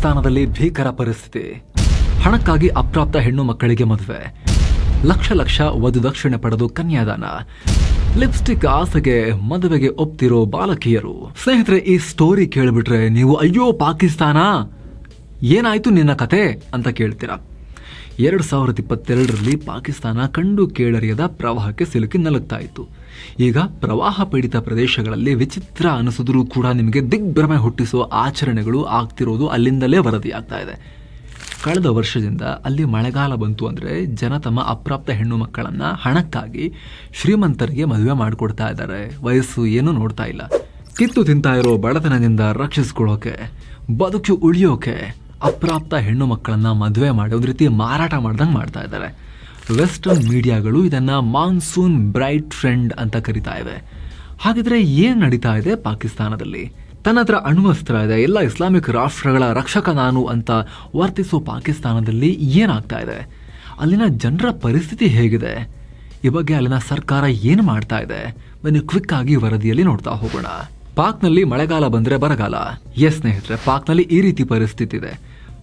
ಪಾಕಿಸ್ತಾನದಲ್ಲಿ ಭೀಕರ ಪರಿಸ್ಥಿತಿ. ಹಣಕ್ಕಾಗಿ ಅಪ್ರಾಪ್ತ ಹೆಣ್ಣು ಮಕ್ಕಳಿಗೆ ಮದುವೆ. ಲಕ್ಷ ಲಕ್ಷ ವಧುದಕ್ಷಿಣೆ ಪಡೆದು ಕನ್ಯಾದಾನ. ಲಿಪ್ಸ್ಟಿಕ್ ಆಸೆಗೆ ಮದುವೆಗೆ ಒಪ್ತಿರೋ ಬಾಲಕಿಯರು. ಸ್ನೇಹಿತರೆ, ಈ ಸ್ಟೋರಿ ಕೇಳಿಬಿಟ್ರೆ ನೀವು, ಅಯ್ಯೋ, ಪಾಕಿಸ್ತಾನ! ಏನಾಯ್ತು ನಿನ್ನ ಕತೆ? ಅಂತ ಕೇಳ್ತೀರಾ. ಎರಡು ಸಾವಿರದ ಇಪ್ಪತ್ತೆರಡರಲ್ಲಿ ಪಾಕಿಸ್ತಾನ ಕಂಡು ಕೇಳರಿಯದ ಪ್ರವಾಹಕ್ಕೆ ಸಿಲುಕಿ ನಲುಗ್ತಾ ಇತ್ತು ಈಗ ಪ್ರವಾಹ ಪೀಡಿತ ಪ್ರದೇಶಗಳಲ್ಲಿ ವಿಚಿತ್ರ ಅನಿಸಿದ್ರೂ ಕೂಡ ನಿಮಗೆ ದಿಗ್ಭ್ರಮೆ ಹುಟ್ಟಿಸುವ ಆಚರಣೆಗಳು ಆಗ್ತಿರೋದು ಅಲ್ಲಿಂದಲೇ ವರದಿಯಾಗ್ತಾ ಇದೆ ಕಳೆದ ವರ್ಷದಿಂದ ಅಲ್ಲಿ ಮಳೆಗಾಲ ಬಂತು ಅಂದರೆ ಜನ ತಮ್ಮ ಅಪ್ರಾಪ್ತ ಹೆಣ್ಣು ಮಕ್ಕಳನ್ನು ಹಣಕ್ಕಾಗಿ ಶ್ರೀಮಂತರಿಗೆ ಮದುವೆ ಮಾಡಿಕೊಡ್ತಾ ಇದ್ದಾರೆ. ವಯಸ್ಸು ಏನೂ ನೋಡ್ತಾ ಇಲ್ಲ. ಕಿತ್ತು ತಿಂತಾ ಇರೋ ಬಡತನದಿಂದ ರಕ್ಷಿಸ್ಕೊಳ್ಳೋಕೆ, ಬದುಕು ಉಳಿಯೋಕೆ ಅಪ್ರಾಪ್ತ ಹೆಣ್ಣು ಮಕ್ಕಳನ್ನ ಮದುವೆ ಮಾಡಿ, ಒಂದು ರೀತಿ ಮಾರಾಟ ಮಾಡ್ದಂಗೆ ಮಾಡ್ತಾ ಇದ್ದಾರೆ. ವೆಸ್ಟರ್ನ್ ಮೀಡಿಯಾಗಳು ಇದನ್ನ ಮಾನ್ಸೂನ್ ಬ್ರೈಟ್ ಟ್ರೆಂಡ್ ಅಂತ ಕರಿತಾ ಇವೆ ಹಾಗಿದ್ರೆ ಏನು ನಡೀತಾ ಇದೆ ಪಾಕಿಸ್ತಾನದಲ್ಲಿ? ತನ್ನ ಹತ್ರ ಅಣ್ವಸ್ತ್ರ ಇದೆ, ಎಲ್ಲ ಇಸ್ಲಾಮಿಕ್ ರಾಷ್ಟ್ರಗಳ ರಕ್ಷಕ ನಾನು ಅಂತ ವರ್ತಿಸೋ ಪಾಕಿಸ್ತಾನದಲ್ಲಿ ಏನಾಗ್ತಾ ಇದೆ? ಅಲ್ಲಿನ ಜನರ ಪರಿಸ್ಥಿತಿ ಹೇಗಿದೆ? ಈ ಬಗ್ಗೆ ಅಲ್ಲಿನ ಸರ್ಕಾರ ಏನು ಮಾಡ್ತಾ ಇದೆ? ಬನ್ನಿ ಕ್ವಿಕ್ ಆಗಿ ವರದಿಯಲ್ಲಿ ನೋಡ್ತಾ ಹೋಗೋಣ. ಪಾಕ್ನಲ್ಲಿ ಮಳೆಗಾಲ ಬಂದರೆ ಬರಗಾಲ. ಎಸ್ ಸ್ನೇಹಿತರೆ, ಪಾಕ್ನಲ್ಲಿ ಈ ರೀತಿ ಪರಿಸ್ಥಿತಿ ಇದೆ.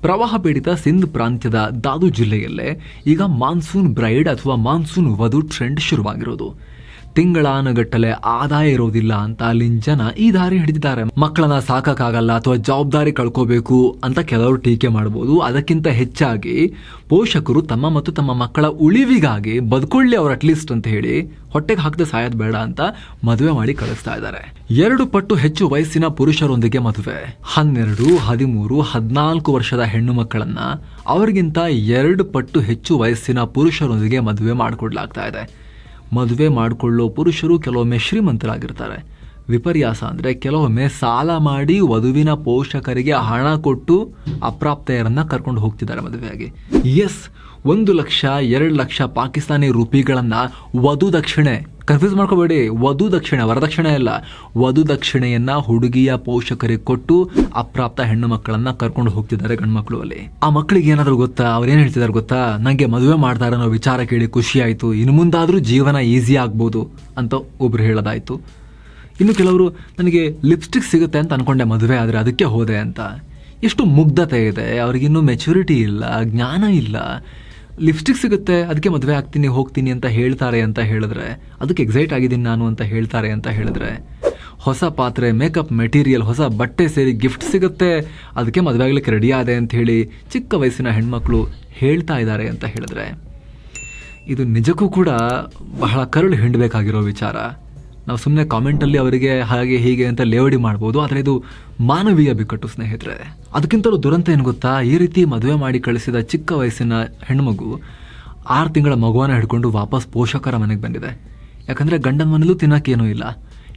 ಪ್ರವಾಹ ಪೀಡಿತ ಸಿಂಧ್ ಪ್ರಾಂತ್ಯದ ದಾದು ಜಿಲ್ಲೆಯಲ್ಲೇ ಈಗ ಮಾನ್ಸೂನ್ ಬ್ರೈಡ್ ಅಥವಾ ಮಾನ್ಸೂನ್ ವಧು ಟ್ರೆಂಡ್ ಶುರುವಾಗಿರೋದು. ತಿಂಗಳಾನುಗಟ್ಟಲೆ ಆದಾಯ ಇರೋದಿಲ್ಲ ಅಂತ ಅಲ್ಲಿನ ಜನ ಈ ದಾರಿ ಹಿಡಿದಿದ್ದಾರೆ. ಮಕ್ಕಳನ್ನ ಸಾಕಕ್ಕಾಗಲ್ಲ ಅಥವಾ ಜವಾಬ್ದಾರಿ ಕಳ್ಕೋಬೇಕು ಅಂತ ಕೆಲವರು ಟೀಕೆ ಮಾಡಬಹುದು ಅದಕ್ಕಿಂತ ಹೆಚ್ಚಾಗಿ ಪೋಷಕರು ತಮ್ಮ ಮತ್ತು ತಮ್ಮ ಮಕ್ಕಳ ಉಳಿವಿಗಾಗಿ ಬದುಕೊಳ್ಳಿ ಅವ್ರು ಅಟ್ಲೀಸ್ಟ್ ಅಂತ ಹೇಳಿ ಹೊಟ್ಟೆಗೆ ಹಾಕದೆ ಸಾಯೋದು ಬೇಡ ಅಂತ ಮದುವೆ ಮಾಡಿ ಕಳಿಸ್ತಾ ಇದ್ದಾರೆ. ಎರಡು ಪಟ್ಟು ಹೆಚ್ಚು ವಯಸ್ಸಿನ ಪುರುಷರೊಂದಿಗೆ ಮದುವೆ. ಹನ್ನೆರಡು, ಹದಿಮೂರು, ಹದಿನಾಲ್ಕು ವರ್ಷದ ಹೆಣ್ಣು ಮಕ್ಕಳನ್ನ ಅವರಿಗಿಂತ ಎರಡು ಪಟ್ಟು ಹೆಚ್ಚು ವಯಸ್ಸಿನ ಪುರುಷರೊಂದಿಗೆ ಮದುವೆ ಮಾಡಿಕೊಡ್ಲಾಗ್ತಾ ಇದೆ. ಮದುವೆ ಮಾಡಿಕೊಳ್ಳೋ ಪುರುಷರು ಕೆಲವೊಮ್ಮೆ ಶ್ರೀಮಂತರಾಗಿರ್ತಾರೆ. ವಿಪರ್ಯಾಸ ಅಂದರೆ ಕೆಲವೊಮ್ಮೆ ಸಾಲ ಮಾಡಿ ವಧುವಿನ ಪೋಷಕರಿಗೆ ಹಣ ಕೊಟ್ಟು ಅಪ್ರಾಪ್ತೆಯರನ್ನು ಕರ್ಕೊಂಡು ಹೋಗ್ತಿದ್ದಾರೆ ಮದುವೆಯಾಗಿ. ಎಸ್, ಒಂದು ಲಕ್ಷ, ಎರಡು ಲಕ್ಷ ಪಾಕಿಸ್ತಾನಿ ರೂಪಿಗಳನ್ನು ವಧು ದಕ್ಷಿಣೆ ಕನ್ಫ್ಯೂಸ್ ಮಾಡ್ಕೋಬೇಡಿ, ವಧು ದಕ್ಷಿಣೆ ವರದಕ್ಷಿಣೆ ಅಲ್ಲ, ವಧು ದಕ್ಷಿಣೆಯನ್ನ ಹುಡುಗಿಯ ಪೋಷಕರಿಗೆ ಕೊಟ್ಟು ಅಪ್ರಾಪ್ತ ಹೆಣ್ಣು ಮಕ್ಕಳನ್ನ ಕರ್ಕೊಂಡು ಹೋಗ್ತಿದ್ದಾರೆ ಗಂಡ್ಮಕ್ಳು ಅಲ್ಲಿ. ಆ ಮಕ್ಕಳಿಗೆ ಏನಾದರೂ ಗೊತ್ತಾ? ಅವ್ರು ಏನು ಹೇಳ್ತಿದ್ದಾರೆ ಗೊತ್ತಾ? ನನಗೆ ಮದುವೆ ಮಾಡ್ತಾರೆ ಅನ್ನೋ ವಿಚಾರ ಕೇಳಿ ಖುಷಿ ಆಯ್ತು, ಇನ್ನು ಮುಂದಾದರೂ ಜೀವನ ಈಸಿ ಆಗ್ಬೋದು ಅಂತ ಒಬ್ರು ಹೇಳೋದಾಯ್ತು. ಇನ್ನು ಕೆಲವರು ನನಗೆ ಲಿಪ್ಸ್ಟಿಕ್ ಸಿಗುತ್ತೆ ಅಂತ ಅನ್ಕೊಂಡೆ ಮದುವೆ, ಆದರೆ ಅದಕ್ಕೆ ಹೋದೆ ಅಂತ. ಎಷ್ಟು ಮುಗ್ಧತೆ ಇದೆ. ಅವ್ರಿಗಿನ್ನೂ ಮೆಚುರಿಟಿ ಇಲ್ಲ, ಜ್ಞಾನ ಇಲ್ಲ. ಲಿಪ್ಸ್ಟಿಕ್ ಸಿಗುತ್ತೆ, ಅದಕ್ಕೆ ಮದುವೆ ಆಗ್ತೀನಿ, ಹೋಗ್ತೀನಿ ಅಂತ ಹೇಳ್ತಾರೆ ಅಂತ ಹೇಳಿದ್ರೆ, ಅದಕ್ಕೆ ಎಕ್ಸೈಟ್ ಆಗಿದ್ದೀನಿ ನಾನು ಅಂತ ಹೇಳ್ತಾರೆ ಅಂತ ಹೇಳಿದ್ರೆ, ಹೊಸ ಪಾತ್ರೆ ಮೇಕಪ್ ಮೆಟೀರಿಯಲ್ ಹೊಸ ಬಟ್ಟೆ ಸೇರಿ ಗಿಫ್ಟ್ ಸಿಗುತ್ತೆ, ಅದಕ್ಕೆ ಮದುವೆ ಆಗ್ಲಿಕ್ಕೆ ರೆಡಿ ಆದೆ ಅಂತ ಹೇಳಿ ಚಿಕ್ಕ ವಯಸ್ಸಿನ ಹೆಣ್ಮಕ್ಳು ಹೇಳ್ತಾ ಇದ್ದಾರೆ ಅಂತ ಹೇಳಿದ್ರೆ, ಇದು ನಿಜಕ್ಕೂ ಕೂಡ ಬಹಳ ಕರುಳು ಹಿಂಡಬೇಕಾಗಿರೋ ವಿಚಾರ. ನಾವು ಸುಮ್ಮನೆ ಕಾಮೆಂಟಲ್ಲಿ ಅವರಿಗೆ ಹಾಗೆ ಹೀಗೆ ಅಂತ ಲೇವಡಿ ಮಾಡ್ಬೋದು, ಆದರೆ ಇದು ಮಾನವೀಯ ಬಿಕ್ಕಟ್ಟು ಸ್ನೇಹಿತರೆ. ಅದಕ್ಕಿಂತಲೂ ದುರಂತ ಏನು ಗೊತ್ತಾ? ಈ ರೀತಿ ಮದುವೆ ಮಾಡಿ ಕಳಿಸಿದ ಚಿಕ್ಕ ವಯಸ್ಸಿನ ಹೆಣ್ಮಗು ಆರು ತಿಂಗಳ ಮಗುವನ್ನು ಹಿಡ್ಕೊಂಡು ವಾಪಸ್ ಪೋಷಕರ ಮನೆಗೆ ಬಂದಿದೆ. ಯಾಕಂದರೆ ಗಂಡನ ಮನೇಲೂ ತಿನ್ನೋಕ್ಕೇನೂ ಇಲ್ಲ.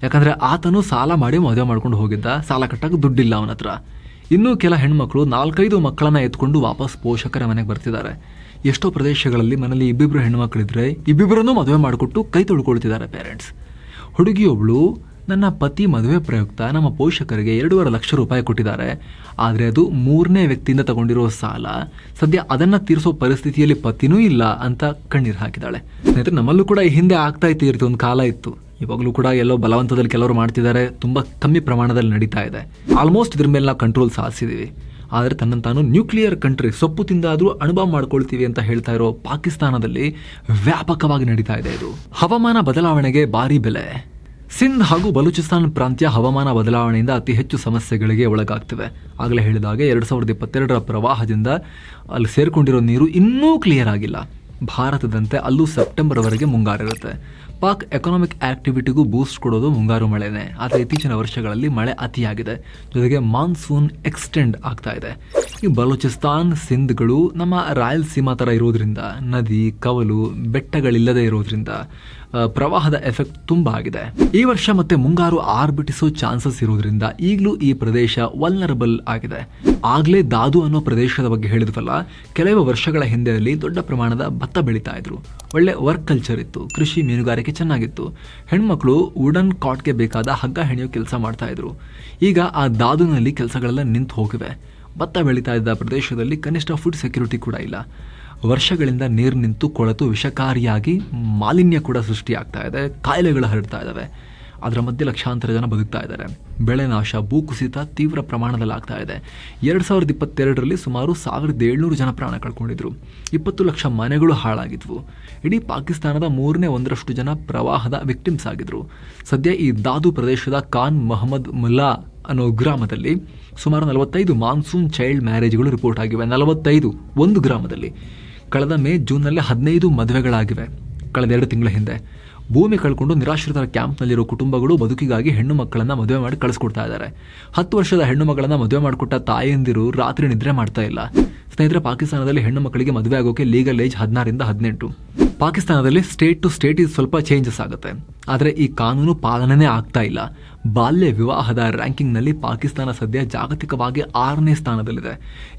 ಯಾಕಂದರೆ ಆತನು ಸಾಲ ಮಾಡಿ ಮದುವೆ ಮಾಡ್ಕೊಂಡು ಹೋಗಿದ್ದ. ಸಾಲ ಕಟ್ಟಕ್ಕೆ ದುಡ್ಡಿಲ್ಲ ಅವನ ಹತ್ರ. ಇನ್ನೂ ಕೆಲ ಹೆಣ್ಮಕ್ಳು ನಾಲ್ಕೈದು ಮಕ್ಕಳನ್ನ ಎತ್ಕೊಂಡು ವಾಪಸ್ ಪೋಷಕರ ಮನೆಗೆ ಬರ್ತಿದ್ದಾರೆ. ಎಷ್ಟೋ ಪ್ರದೇಶಗಳಲ್ಲಿ ಮನೇಲಿ ಇಬ್ಬಿಬ್ಬರು ಹೆಣ್ಮಕ್ಳಿದ್ರೆ ಇಬ್ಬಿಬ್ಬರನ್ನೂ ಮದುವೆ ಮಾಡಿಕೊಟ್ಟು ಕೈ ತೊಳ್ಕೊಳ್ತಿದ್ದಾರೆ ಪೇರೆಂಟ್ಸ್ ಹುಡುಗಿಯೊಬ್ಳು ನನ್ನ ಪತಿ ಮದುವೆ ಪ್ರಯುಕ್ತ ನಮ್ಮ ಪೋಷಕರಿಗೆ ಎರಡೂವರೆ ಲಕ್ಷ ರೂಪಾಯಿ ಕೊಟ್ಟಿದ್ದಾರೆ. ಆದರೆ ಅದು ಮೂರನೇ ವ್ಯಕ್ತಿಯಿಂದ ತಗೊಂಡಿರೋ ಸಾಲ. ಸದ್ಯ ಅದನ್ನು ತೀರಿಸೋ ಪರಿಸ್ಥಿತಿಯಲ್ಲಿ ಪತಿನೂ ಇಲ್ಲ ಅಂತ ಕಣ್ಣೀರು ಹಾಕಿದ್ದಾಳೆ. ಸ್ನೇಹಿತರೆ, ನಮ್ಮಲ್ಲೂ ಕೂಡ ಈ ಹಿಂದೆ ಆಗ್ತಾ ಇತ್ತು, ಈ ರೀತಿ ಒಂದು ಕಾಲ ಇತ್ತು. ಇವಾಗಲೂ ಕೂಡ ಎಲ್ಲೋ ಬಲವಂತದಲ್ಲಿ ಕೆಲವರು ಮಾಡ್ತಿದ್ದಾರೆ. ತುಂಬ ಕಮ್ಮಿ ಪ್ರಮಾಣದಲ್ಲಿ ನಡೀತಾ ಇದೆ. ಆಲ್ಮೋಸ್ಟ್ ಇದ್ರ ಮೇಲೆ ನಾವು ಕಂಟ್ರೋಲ್ ಸಾಧಿಸಿದೀವಿ. ಆದರೆ ತನ್ನ ತಾನು ನ್ಯೂಕ್ಲಿಯರ್ ಕಂಟ್ರಿ ಸೊಪ್ಪು ತಿಂದಾದರೂ ಅನುಭವ ಮಾಡ್ಕೊಳ್ತೀವಿ ಅಂತ ಹೇಳ್ತಾ ಇರೋ ಪಾಕಿಸ್ತಾನದಲ್ಲಿ ವ್ಯಾಪಕವಾಗಿ ನಡೀತಾ ಇದೆ ಇದು. ಹವಾಮಾನ ಬದಲಾವಣೆಗೆ ಭಾರಿ ಬೆಲೆ. ಸಿಂಧ್ ಹಾಗೂ ಬಲೂಚಿಸ್ತಾನ್ ಪ್ರಾಂತ್ಯ ಹವಾಮಾನ ಬದಲಾವಣೆಯಿಂದ ಅತಿ ಹೆಚ್ಚು ಸಮಸ್ಯೆಗಳಿಗೆ ಒಳಗಾಗ್ತವೆ. ಆಗಲೇ ಹೇಳಿದಾಗೆ ಎರಡು ಸಾವಿರದ ಇಪ್ಪತ್ತೆರಡರ ಪ್ರವಾಹದಿಂದ ಅಲ್ಲಿ ಸೇರಿಕೊಂಡಿರೋ ನೀರು ಇನ್ನೂ ಕ್ಲಿಯರ್ ಆಗಿಲ್ಲ. ಭಾರತದಂತೆ ಅಲ್ಲೂ ಸೆಪ್ಟೆಂಬರ್ವರೆಗೆ ಮುಂಗಾರಿರುತ್ತೆ. ಪಾಕ್ ಎಕನಾಮಿಕ್ ಆಕ್ಟಿವಿಟಿಗೂ ಬೂಸ್ಟ್ ಕೊಡೋದು ಮುಂಗಾರು ಮಳೆನೇ. ಆದರೆ ಇತ್ತೀಚಿನ ವರ್ಷಗಳಲ್ಲಿ ಮಳೆ ಅತಿಯಾಗಿದೆ. ಜೊತೆಗೆ ಮಾನ್ಸೂನ್ ಎಕ್ಸ್ಟೆಂಡ್ ಆಗ್ತಾ ಇದೆ. ಬಲೂಚಿಸ್ತಾನ್ ಸಿಂಧ್ಗಳು ನಮ್ಮ ರಾಯಲಸೀಮಾ ಥರ ಇರೋದ್ರಿಂದ, ನದಿ, ಕವಲು, ಬೆಟ್ಟಗಳಿಲ್ಲದೆ ಇರೋದ್ರಿಂದ ಪ್ರವಾಹದ ಎಫೆಕ್ಟ್ ತುಂಬ ಆಗಿದೆ. ಈ ವರ್ಷ ಮತ್ತೆ ಮುಂಗಾರು ಆರ್ಬಿಟಿಸೋ ಚಾನ್ಸಸ್ ಇರೋದ್ರಿಂದ ಈಗಲೂ ಈ ಪ್ರದೇಶ ವಲ್ನರಬಲ್ ಆಗಿದೆ. ಆಗ್ಲೇ ದಾದು ಅನ್ನೋ ಪ್ರದೇಶದ ಬಗ್ಗೆ ಹೇಳಿದ್ವಲ್ಲ, ಕೆಲವು ವರ್ಷಗಳ ಹಿಂದೆ ಅಲ್ಲಿ ದೊಡ್ಡ ಪ್ರಮಾಣದ ಭತ್ತ ಬೆಳೀತಾ ಇದ್ರು. ಒಳ್ಳೆ ವರ್ಕ್ ಕಲ್ಚರ್ ಇತ್ತು, ಕೃಷಿ ಮೀನುಗಾರಿಕೆ ಚೆನ್ನಾಗಿತ್ತು. ಹೆಣ್ಮಕ್ಳು ವುಡನ್ ಕಾಟ್ಗೆ ಬೇಕಾದ ಹಗ್ಗ ಹೆಣೆಯೋ ಕೆಲಸ ಮಾಡ್ತಾ ಇದ್ರು. ಈಗ ಆ ದಾದುನಲ್ಲಿ ಕೆಲಸಗಳೆಲ್ಲ ನಿಂತು ಹೋಗಿವೆ. ಭತ್ತ ಬೆಳೀತಾ ಇದ್ದ ಪ್ರದೇಶದಲ್ಲಿ ಕನಿಷ್ಠ ಫುಡ್ ಸೆಕ್ಯೂರಿಟಿ ಕೂಡ ಇಲ್ಲ. ವರ್ಷಗಳಿಂದ ನೀರು ನಿಂತು ಕೊಳೆತು ವಿಷಕಾರಿಯಾಗಿ ಮಾಲಿನ್ಯ ಕೂಡ ಸೃಷ್ಟಿಯಾಗ್ತಾ ಇದೆ. ಕಾಯಿಲೆಗಳು ಹರಡ್ತಾ ಇದ್ದಾವೆ ಅದರ ಮಧ್ಯೆ ಲಕ್ಷಾಂತರ ಜನ ಬದುಕ್ತಾ ಇದ್ದಾರೆ. ಬೆಳೆ ನಾಶ ಭೂಕುಸಿತ ತೀವ್ರ ಪ್ರಮಾಣದಲ್ಲಿ ಆಗ್ತಾ ಇದೆ. ಎರಡು ಸಾವಿರದ ಇಪ್ಪತ್ತೆರಡರಲ್ಲಿ ಸುಮಾರು ಸಾವಿರದ ಏಳ್ನೂರು ಜನ ಪ್ರಾಣ ಕಳ್ಕೊಂಡಿದ್ರು. ಇಪ್ಪತ್ತು ಲಕ್ಷ ಮನೆಗಳು ಹಾಳಾಗಿದ್ವು. ಇಡೀ ಪಾಕಿಸ್ತಾನದ ಮೂರನೇ ಒಂದರಷ್ಟು ಜನ ಪ್ರವಾಹದ ವಿಕ್ಟಿಮ್ಸ್ ಆಗಿದ್ರು. ಸದ್ಯ ಈ ದಾದು ಪ್ರದೇಶದ ಖಾನ್ ಮೊಹಮ್ಮದ್ ಮುಲ್ಲಾ ಅನ್ನೋ ಗ್ರಾಮದಲ್ಲಿ ಸುಮಾರು ನಲವತ್ತೈದು ಮಾನ್ಸೂನ್ ಚೈಲ್ಡ್ ಮ್ಯಾರೇಜ್ಗಳು ರಿಪೋರ್ಟ್ ಆಗಿವೆ. ನಲವತ್ತೈದು ಒಂದು ಗ್ರಾಮದಲ್ಲಿ ಕಳೆದ ಮೇ ಜೂನ್ನಲ್ಲಿ ಹದಿನೈದು ಮದುವೆಗಳಾಗಿವೆ. ಕಳೆದ ಎರಡು ತಿಂಗಳ ಹಿಂದೆ ಭೂಮಿ ಕಳ್ಕೊಂಡು ನಿರಾಶ್ರಿತರ ಕ್ಯಾಂಪ್ನಲ್ಲಿರೋ ಕುಟುಂಬಗಳು ಬದುಕಿಗಾಗಿ ಹೆಣ್ಣು ಮಕ್ಕಳನ್ನ ಮದುವೆ ಮಾಡಿ ಕಳಿಸ್ಕೊಡ್ತಾ ಇದ್ದಾರೆ. ಹತ್ತು ವರ್ಷದ ಹೆಣ್ಣು ಮಗಳನ್ನು ಮದುವೆ ಮಾಡಿಕೊಟ್ಟ ತಾಯಂದಿರು ರಾತ್ರಿ ನಿದ್ರೆ ಮಾಡ್ತಾ ಇಲ್ಲ. ಸ್ನೇಹಿತರೆ, ಪಾಕಿಸ್ತಾನದಲ್ಲಿ ಹೆಣ್ಣು ಮಕ್ಕಳಿಗೆ ಮದುವೆ ಆಗೋಕೆ ಲೀಗಲ್ ಏಜ್ ಹದಿನಾರಿಂದ ಹದಿನೆಂಟು. ಪಾಕಿಸ್ತಾನದಲ್ಲಿ ಸ್ಟೇಟ್ ಟು ಸ್ಟೇಟ್ ಇದು ಸ್ವಲ್ಪ ಚೇಂಜಸ್ ಆಗುತ್ತೆ. ಆದರೆ ಈ ಕಾನೂನು ಪಾಲನೆನೇ ಆಗ್ತಾ ಇಲ್ಲ. ಬಾಲ್ಯ ವಿವಾಹದ ರ್ಯಾಂಕಿಂಗ್ನಲ್ಲಿ ಪಾಕಿಸ್ತಾನ ಸದ್ಯ ಜಾಗತಿಕವಾಗಿ ಆರನೇ ಸ್ಥಾನದಲ್ಲಿದೆ.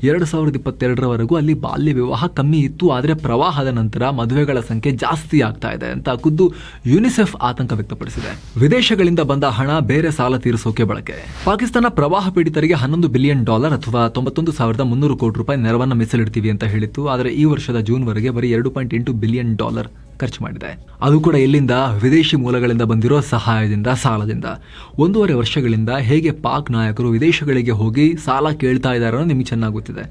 ಎರಡು ಸಾವಿರದ ಇಪ್ಪತ್ತೆರಡರವರೆಗೂ ಅಲ್ಲಿ ಬಾಲ್ಯ ವಿವಾಹ ಕಮ್ಮಿ ಇತ್ತು, ಆದರೆ ಪ್ರವಾಹದ ನಂತರ ಮದುವೆಗಳ ಸಂಖ್ಯೆ ಜಾಸ್ತಿ ಆಗ್ತಾ ಇದೆ ಅಂತ ಖುದ್ದು ಯುನಿಸೆಫ್ ಆತಂಕ ವ್ಯಕ್ತಪಡಿಸಿದೆ. ವಿದೇಶಗಳಿಂದ ಬಂದ ಹಣ ಬೇರೆ ಸಾಲ ತೀರಿಸೋಕೆ ಬಳಕೆ. ಪಾಕಿಸ್ತಾನ ಪ್ರವಾಹ ಪೀಡಿತರಿಗೆ ಹನ್ನೊಂದು ಬಿಲಿಯನ್ ಡಾಲರ್ ಅಥವಾ ತೊಂಬತ್ತೊಂದು ಸಾವಿರದ ಮುನ್ನೂರು ಕೋಟಿ ರೂಪಾಯಿ ನೆರವನ್ನು ಮೀಸಲಿಡ್ತೀವಿ ಅಂತ ಹೇಳಿತ್ತು, ಆದರೆ ಈ ವರ್ಷದ ಜೂನ್ವರೆಗೆ ಬರೀ ಎರಡು ಪಾಯಿಂಟ್ ಎಂಟು ಬಿಲಿಯನ್ ಡಾಲರ್ ಖರ್ಚು ಮಾಡಿದೆ. ಅದು ಕೂಡ ಎಲ್ಲಿಂದ? ವಿದೇಶಿ ಮೂಲಗಳಿಂದ ಬಂದಿರೋ ಸಹಾಯದಿಂದ, ಸಾಲದಿಂದ. ಒಂದೂವರೆ ವರ್ಷಗಳಿಂದ ಹೇಗೆ ಪಾಕ್ ನಾಯಕರು ವಿದೇಶಗಳಿಗೆ ಹೋಗಿ ಸಾಲ ಕೇಳ್ತಾ ಇದ್ದಾರೆ ನಿಮಗೆ ಚೆನ್ನಾಗಿ ಗೊತ್ತಿದೆ.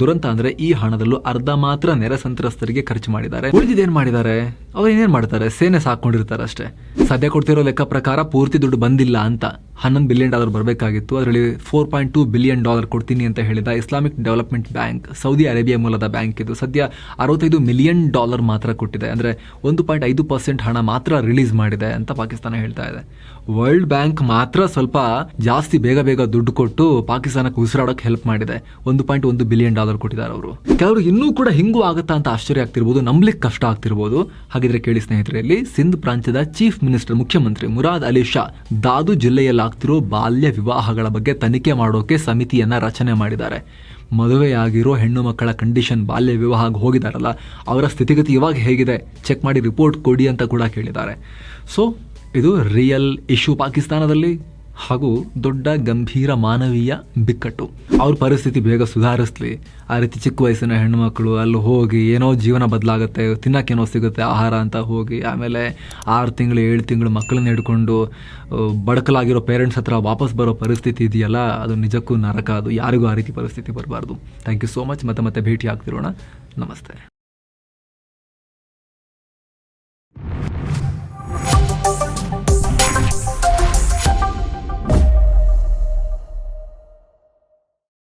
ದುರಂತ ಅಂದ್ರೆ ಈ ಹಣದಲ್ಲೂ ಅರ್ಧ ಮಾತ್ರ ನೆರೆ ಸಂತ್ರಸ್ತರಿಗೆ ಖರ್ಚು ಮಾಡಿದ್ದಾರೆ. ಉಳಿದಿದ್ದೇನ್ ಮಾಡಿದ್ದಾರೆ? ಅವ್ರು ಏನೇನು ಮಾಡ್ತಾರೆ? ಸೇನೆ ಸಾಕೊಂಡಿರ್ತಾರೆ ಅಷ್ಟೇ. ಸದ್ಯ ಕೊಡ್ತಿರೋ ಲೆಕ್ಕ ಪ್ರಕಾರ ಪೂರ್ತಿ ದುಡ್ಡು ಬಂದಿಲ್ಲ ಅಂತ. ಹನ್ನೊಂದು ಬಿಲಿಯನ್ ಡಾಲರ್ ಬರಬೇಕಾಗಿತ್ತು. ಅದರಲ್ಲಿ four point two billion dollar ಕೊಡ್ತೀನಿ ಅಂತ ಹೇಳಿದ Islamic development bank Saudi Arabia ಮೂಲದ ಬ್ಯಾಂಕ್ ಇದು. ಸದ್ಯ ಅರವತ್ತೈದು ಮಿಲಿಯನ್ ಡಾಲರ್ ಮಾತ್ರ ಕೊಟ್ಟಿದೆ. ಅಂದ್ರೆ ಒಂದು ಪಾಯಿಂಟ್ ಐದು ಪರ್ಸೆಂಟ್ ಹಣ ಮಾತ್ರ ರಿಲೀಸ್ ಮಾಡಿದೆ ಅಂತ ಪಾಕಿಸ್ತಾನ ಹೇಳ್ತಾ ಇದೆ. ವರ್ಲ್ಡ್ ಬ್ಯಾಂಕ್ ಮಾತ್ರ ಸ್ವಲ್ಪ ಜಾಸ್ತಿ ಬೇಗ ಬೇಗ ದುಡ್ಡು ಕೊಟ್ಟು ಪಾಕಿಸ್ತಾನಕ್ಕೆ ಉಸಿರಾಡೋಕೆ ಹೆಲ್ಪ್ ಮಾಡಿದೆ. ಒಂದು ಪಾಯಿಂಟ್ ಒಂದು ಬಿಲಿಯನ್ ಡಾಲರ್ ಕೊಟ್ಟಿದ್ದಾರೆ ಅವರು. ಕೆಲವರು ಇನ್ನೂ ಕೂಡ ಹಿಂಗೂ ಆಗುತ್ತಾ ಅಂತ ಆಶ್ಚರ್ಯ ಆಗ್ತಿರ್ಬೋದು, ನಂಬಲಿಕ್ಕೆ ಕಷ್ಟ ಆಗ್ತಿರ್ಬೋದು. ಹಾಗಿದ್ರೆ ಕೇಳಿ ಸ್ನೇಹಿತರಲ್ಲಿ, ಸಿಂಧ್ ಪ್ರಾಂತ್ಯದ ಚೀಫ್ ಮಿನಿಸ್ಟರ್ ಮುಖ್ಯಮಂತ್ರಿ ಮುರಾದ್ ಅಲಿ ಶಾ, ದಾದು ಜಿಲ್ಲೆಯಲ್ಲಿ ಆಗ್ತಿರೋ ಬಾಲ್ಯ ವಿವಾಹಗಳ ಬಗ್ಗೆ ತನಿಖೆ ಮಾಡೋಕೆ ಸಮಿತಿಯನ್ನ ರಚನೆ ಮಾಡಿದ್ದಾರೆ. ಮದುವೆಯಾಗಿರೋ ಹೆಣ್ಣು ಮಕ್ಕಳ ಕಂಡೀಷನ್ ಬಾಲ್ಯ ವಿವಾಹ ಹೋಗಿದ್ದಾರಲ್ಲ ಅವರ ಸ್ಥಿತಿಗತಿ ಇವಾಗ ಹೇಗಿದೆ? ಚೆಕ್ ಮಾಡಿ ರಿಪೋರ್ಟ್ ಕೊಡಿ ಅಂತ ಕೂಡ ಕೇಳಿದ್ದಾರೆ. ಸೊ ಇದು ರಿಯಲ್ ಇಶ್ಯೂ ಪಾಕಿಸ್ತಾನದಲ್ಲಿ. ಹಾಗೂ ದೊಡ್ಡ ಗಂಭೀರ ಮಾನವೀಯ ಬಿಕ್ಕಟ್ಟು. ಅವ್ರ ಪರಿಸ್ಥಿತಿ ಬೇಗ ಸುಧಾರಿಸ್ಲಿ. ಆ ರೀತಿ ಚಿಕ್ಕ ವಯಸ್ಸಿನ ಹೆಣ್ಣುಮಕ್ಕಳು ಅಲ್ಲಿ ಹೋಗಿ ಏನೋ ಜೀವನ ಬದಲಾಗುತ್ತೆ ತಿನ್ನೋಕ್ಕೇನೋ ಸಿಗುತ್ತೆ, ಆಹಾರ ಅಂತ ಹೋಗಿ, ಆಮೇಲೆ ಆರು ತಿಂಗಳು, ಏಳು ತಿಂಗಳು ಮಕ್ಕಳನ್ನ ಹಿಡ್ಕೊಂಡು ಬಡಕಲಾಗಿರೋ ಪೇರೆಂಟ್ಸ್ ಹತ್ರ ವಾಪಸ್ ಬರೋ ಪರಿಸ್ಥಿತಿ ಇದೆಯಲ್ಲ, ಅದು ನಿಜಕ್ಕೂ ನರಕ, ಅದು ಯಾರಿಗೂ ಆ ರೀತಿ ಪರಿಸ್ಥಿತಿ ಬರಬಾರ್ದು. ಥ್ಯಾಂಕ್ ಯು ಸೋ ಮಚ್ ಮತ್ತೆ ಮತ್ತೆ ಭೇಟಿ ಆಗ್ತಿರೋಣ ನಮಸ್ತೆ.